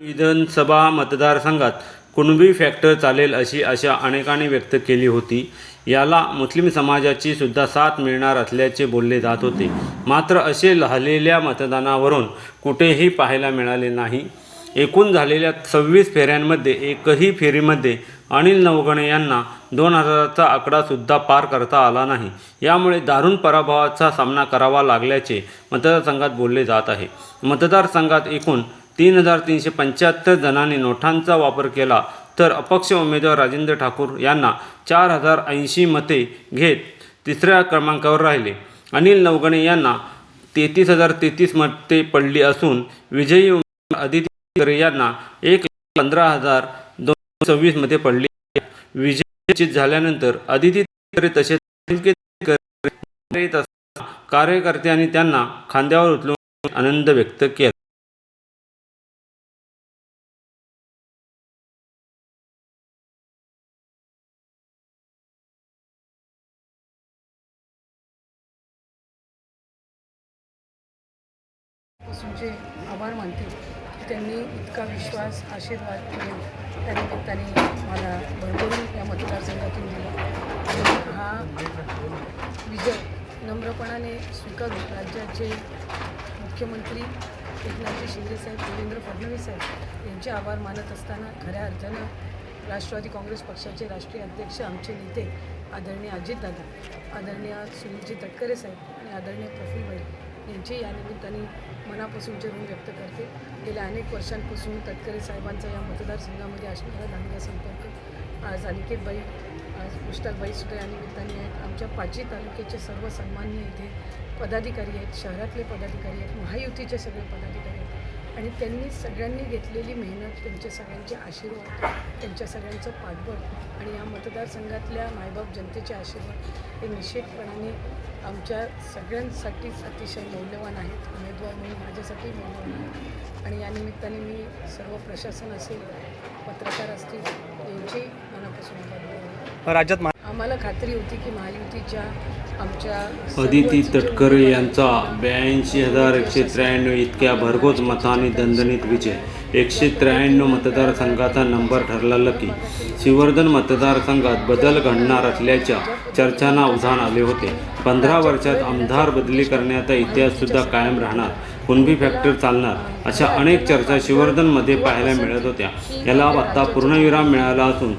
विधानसभा मतदारसंघात कुणबी फॅक्टर चालेल अशी आशा अनेकांनी व्यक्त केली होती. याला मुस्लिम समाजाची सुद्धा साथ मिळणार असल्याचे बोलले जात होते. मात्र असे झालेल्या मतदानावरून कुठेही पाहायला मिळाले नाही. एकूण झालेल्या सव्वीस फेऱ्यांमध्ये एकही फेरीमध्ये अनिल नवगणे यांना दोन हजाराचा आकडासुद्धा पार करता आला नाही. यामुळे दारुण पराभवाचा सामना करावा लागल्याचे मतदारसंघात बोलले जात आहे. मतदारसंघात एकूण तीन हजार तीनशे पंच्याहत्तर जणांनी नोटांचा वापर केला. तर अपक्ष उमेदवार राजेंद्र ठाकूर यांना चार हजार ऐंशी मते घेत तिसऱ्या क्रमांकावर राहिले. अनिल नवगणे यांना तेहतीस हजार तेहतीस मते पडली असून विजयी उमेदवार अदिती यांना एक पंधरा हजार दोन सव्वीस मते पडली. विजय निश्चित झाल्यानंतर अदिती तसेच कार्यकर्त्यांनी त्यांना खांद्यावर उचलून आनंद व्यक्त केला. तुमचे आभार मानते हो, की त्यांनी इतका विश्वास आशीर्वाद दिले. त्यानिमित्ताने मला भरभरून या मतदारसंघातून दिला. हा विजय नम्रपणाने स्वीकारून राज्याचे मुख्यमंत्री एकनाथजी शिंदेसाहेब देवेंद्र फडणवीस साहेब यांचे आभार मानत असताना खऱ्या अर्थानं राष्ट्रवादी काँग्रेस पक्षाचे राष्ट्रीय अध्यक्ष आमचे नेते आदरणीय अजितदादा आदरणीय सुनीलजी तटकरे साहेब आणि आदरणीय प्रफुल्ल भाई त्यांचे या निमित्ताने मनापासूनचे ऋण व्यक्त करते. गेल्या अनेक वर्षांपासून तटकरे साहेबांचा या मतदारसंघामध्ये असणारा दांडगा संपर्क आज अनिकेतबाई आज पुष्टकबाईसुद्धा या निमित्ताने आहेत आमच्या पाची तालुक्याचे सर्व सन्मान्य इथे पदाधिकारी आहेत शहरातले पदाधिकारी आहेत महायुतीचे सगळे पदाधिकारी आहेत. आणि त्यांनी सगळ्यांनी घेतलेली मेहनत त्यांचे सगळ्यांचे आशीर्वाद त्यांच्या सगळ्यांचं पाठबळ आणि या मतदारसंघातल्या मायबाप जनतेचे आशीर्वाद हे निश्चितपणाने आमच्या सगळ्यांसाठीच अतिशय मौल्यवान आहेत. उमेदवार म्हणून माझ्यासाठी मौल्यवान आहेत. आणि या निमित्ताने मी सर्व प्रशासन असेल पत्रकार असतील यांची मनापासून. राज्यात आम्हाला खात्री होती की महायुतीच्या अदिती तटकरे यांचा ब्याऐंशी हजार एकशे त्र्याण्णव इतक्या भरघोस मतांनी दणदणीत विजय. एकशे त्र्याण्णव मतदारसंघाचा नंबर ठरला की श्रीवर्धन मतदारसंघात बदल घडणार असल्याच्या चर्चांना उधाण आले होते. पंधरा वर्षात आमदार बदली करण्याचा इतिहाससुद्धा कायम राहणार. कुणबी फॅक्टर चालणार अशा अनेक चर्चा श्रीवर्धनमध्ये पाहायला मिळत होत्या. याला आता पूर्णविराम मिळाला असून